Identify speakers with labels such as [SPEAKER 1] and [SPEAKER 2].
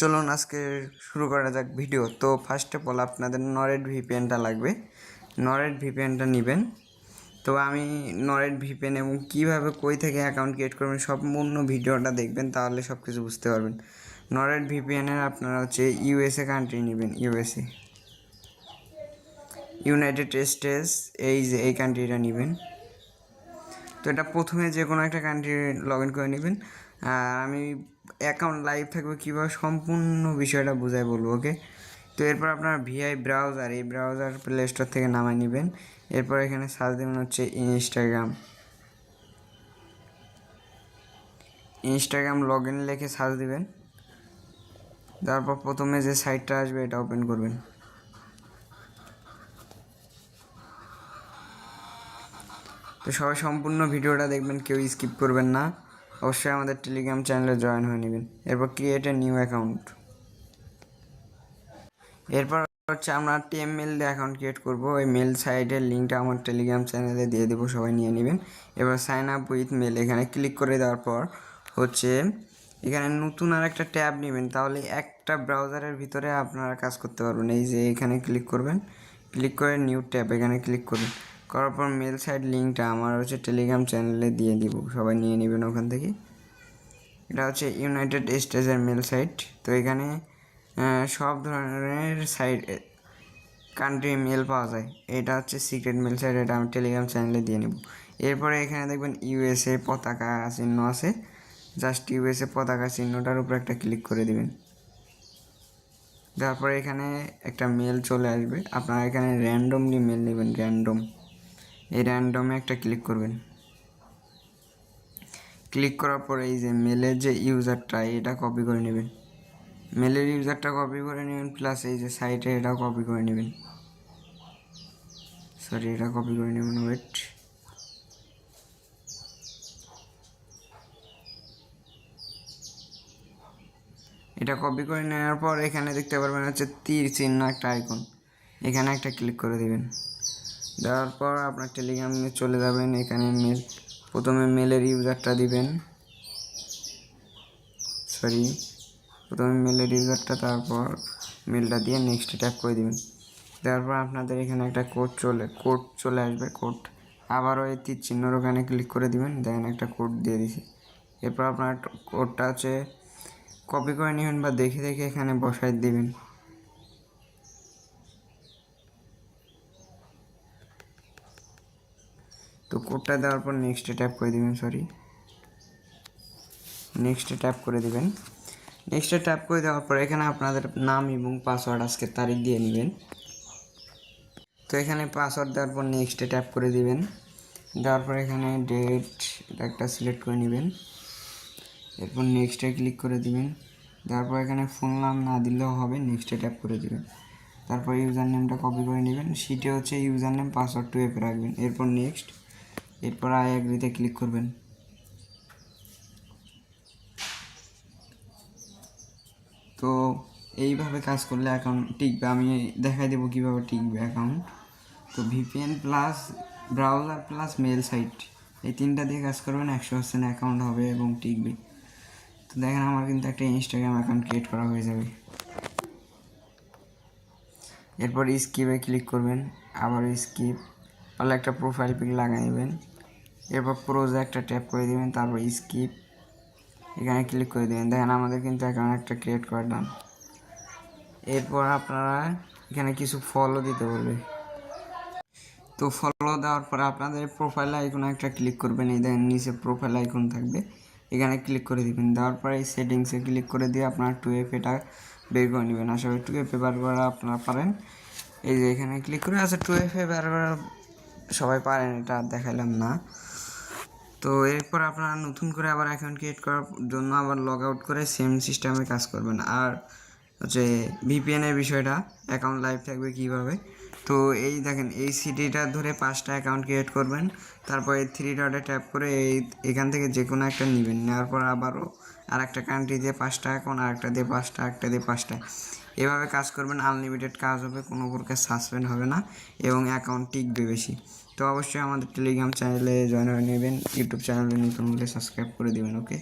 [SPEAKER 1] চলুন আজকে শুরু করা যাক ভিডিও। তো ফার্স্ট অফ অল আপনাদের নরেট ভিপিএনটা লাগবে। নরেট ভিপিএনটা নেবেন। তো আমি নরেট ভিপিএন এবং কীভাবে কই থেকে অ্যাকাউন্ট ক্রিয়েট করবেন সম্পূর্ণ ভিডিওটা দেখবেন, তাহলে সব কিছু বুঝতে পারবেন। নরেট ভিপিএনের আপনারা হচ্ছে ইউএসএ কান্ট্রি নেবেন ইউএসএ ইউনাইটেড স্টেটস এই যে এই কান্ট্রিটা নেবেন। তো এটা প্রথমে যে কোনো একটা কান্ট্রি লগ ইন করে নেবেন। আর আমি অ্যাকাউন্ট লাইভ থাকবে কীভাবে সম্পূর্ণ বিষয়টা বুঝাই বলব ওকে তো এরপর আপনার ভিআই ব্রাউজার এই ব্রাউজার প্লে স্টোর থেকে নামাই নেবেন। এরপর এখানে সার্চ দেবেন হচ্ছে ইনস্টাগ্রাম ইনস্টাগ্রাম লগ ইন লিখে সার্চ দেবেন। তারপর প্রথমে যে সাইটটা আসবে এটা ওপেন করবেন। তো সবাই সম্পূর্ণ ভিডিওটা দেখবেন, কেউ স্কিপ করবেন না। অবশ্যই আমাদের টেলিগ্রাম চ্যানেলে জয়েন হয়ে নেবেন। এরপর ক্রিয়েট এ নিউ অ্যাকাউন্ট এরপর হচ্ছে আমরা টেম মেল দিয়ে অ্যাকাউন্ট ক্রিয়েট করব। ওই মেল সাইটের লিঙ্কটা আমার টেলিগ্রাম চ্যানেলে দিয়ে দেবো, সবাই নিয়ে নেবেন। এবার সাইন আপ উইথ মেল এখানে ক্লিক করে দেওয়ার পর হচ্ছে এখানে নতুন আর একটা ট্যাব নেবেন, তাহলে একটা ব্রাউজারের ভিতরে আপনারা কাজ করতে পারবেন। এই যে এখানে ক্লিক করবেন ক্লিক করে নিউ ট্যাব এখানে ক্লিক করবেন। করার পর মেল সাইট লিঙ্কটা আমার হচ্ছে টেলিগ্রাম চ্যানেলে দিয়ে দিব। সবাই নিয়ে নেবেন ওখান থেকে। এটা হচ্ছে ইউনাইটেড স্টেটসের মেল সাইট তো এখানে সব ধরনের সাইট কান্ট্রি মেল পাওয়া যায়। এটা হচ্ছে সিক্রেট মেল সাইট এটা আমি টেলিগ্রাম চ্যানেলে দিয়ে নেব। এরপরে এখানে দেখবেন ইউএসএ পতাকা চিহ্ন আছে। জাস্ট ইউএসএ পতাকা চিহ্নটার উপর একটা ক্লিক করে দিবেন। তারপরে এখানে একটা মেল চলে আসবে। আপনারা এখানে র্যান্ডমলি মেল নেবেন র্যান্ডম এই র্যান্ডমে একটা ক্লিক করবেন। ক্লিক করার পরে এই যে মেলের যে ইউজারটা এটা কপি করে নেবেন। মেলের ইউজারটা কপি করে নেবেন প্লাস এই যে সাইটে এটাও কপি করে নেবেন। সরি এটা কপি করে নেবেন ওয়েট এটা কপি করে নেওয়ার পর এখানে দেখতে পারবেন হচ্ছে তীর চিহ্ন একটা আইকন এখানে একটা ক্লিক করে দিবেন। দেওয়ার পর আপনার টেলিগ্রামে চলে যাবেন, এখানে মেল প্রথমে মেলের ইউজারটা দিবেন। সরি প্রথমে মেলের ইউজারটা তারপর মেলটা দিয়ে নেক্সট ট্যাপ করে দিবেন। দেওয়ার পর আপনাদের এখানে একটা কোড চলে কোড চলে আসবে কোড আবারও এই তীর চিহ্নর ওখানে ক্লিক করে দিবেন দেখেন একটা কোড দিয়ে দিছি। এরপর আপনার কোডটা হচ্ছে কপি করে নেবেন বা দেখে দেখে এখানে বসাই দিবেন। তো কোডটা দেওয়ার পর নেক্সটে ট্যাপ করে দেবেন সরি নেক্সটে ট্যাপ করে দেবেন। নেক্সটে ট্যাপ করে দেওয়ার পর এখানে আপনাদের নাম এবং পাসওয়ার্ড আজকের তারিখ দিয়ে নেবেন। তো এখানে পাসওয়ার্ড দেওয়ার পর নেক্সটে ট্যাপ করে দিবেন। দেওয়ার পর এখানে ডেট একটা সিলেক্ট করে নেবেন। এরপর নেক্সটে ক্লিক করে দিবেন। তারপর এখানে ফোন নাম না দিলেও হবে নেক্সটে ট্যাপ করে দেবেন। তারপর ইউজার নেমটা কপি করে নেবেন। সিটে হচ্ছে ইউজার নেম পাসওয়ার্ড টু এপে রাখবেন। এরপর নেক্সট এরপর আই অ্যাগ্রিতে ক্লিক করবেন। তো এইভাবে কাজ করলে অ্যাকাউন্ট টিকবে। আমি দেখাই দেবো কীভাবে টিকবে অ্যাকাউন্ট তো VPN plus browser plus mail site এই তিনটা দিয়ে কাজ করবেন, একশো পার্সেন্ট অ্যাকাউন্ট হবে এবং টিকবে। তো দেখেন আমার কিন্তু একটা ইনস্টাগ্রাম অ্যাকাউন্ট ক্রিয়েট করা হয়ে যাবে। এরপর স্কিপে ক্লিক করবেন, আবার স্কিপ তাহলে একটা প্রোফাইল পিক লাগাই নেবেন এরপর প্রোজে একটা ট্যাপ করে দিবেন, তারপর স্কিপ এখানে ক্লিক করে দেবেন। দেখেন আমাদের কিন্তু অ্যাকাউন্ট একটা ক্রিয়েট করা ডান এরপর আপনারা এখানে কিছু ফলো দিতে বলবে। তো ফলো দেওয়ার পরে আপনাদের প্রোফাইল আইকনে একটা ক্লিক করবেন। এই দেখেন নিচে প্রোফাইল আইকন থাকবে। এখানে ক্লিক করে দিবেন। দেওয়ার পরে এই সেটিংসে ক্লিক করে দিয়ে আপনার টু এফ এটা বের করে নেবেন। আশা আসলে টু এফ বার করা আপনারা পারেন। এই যে এখানে ক্লিক করে আচ্ছা টু এফ বার করা সবাই পারেন, এটা দেখাইলাম না। তো এরপর আপনারা নতুন করে আবার অ্যাকাউন্ট ক্রিয়েট করার জন্য আবার লগ আউট করে সেম সিস্টেমে কাজ করবেন। আর হচ্ছে ভিপিএনের বিষয়টা অ্যাকাউন্ট লাইভ থাকবে কীভাবে? তো এই দেখেন, এই সিটিটা ধরে পাঁচটা অ্যাকাউন্ট ক্রিয়েট করবেন, তারপর থ্রি ডটে ট্যাপ করে এই, এখান থেকে যে কোনো একটা নেবেন। নেওয়ার পর আবারও আর একটা কান্ট্রি দিয়ে পাঁচটা অ্যাকাউন্ট আর একটা দিয়ে পাঁচটা একটা দিয়ে পাঁচটা। এভাবে কাজ করবেন আনলিমিটেড কাজ হবে, কোনো প্রকার সাসপেন্ড হবে না এবং অ্যাকাউন্ট টিকবে বেশি। তো অবশ্যই আমাদের টেলিগ্রাম চ্যানেলে জয়েন হয়ে নেবেন ইউটিউব চ্যানেলে নতুন হলে সাবস্ক্রাইব করে দেবেন ওকে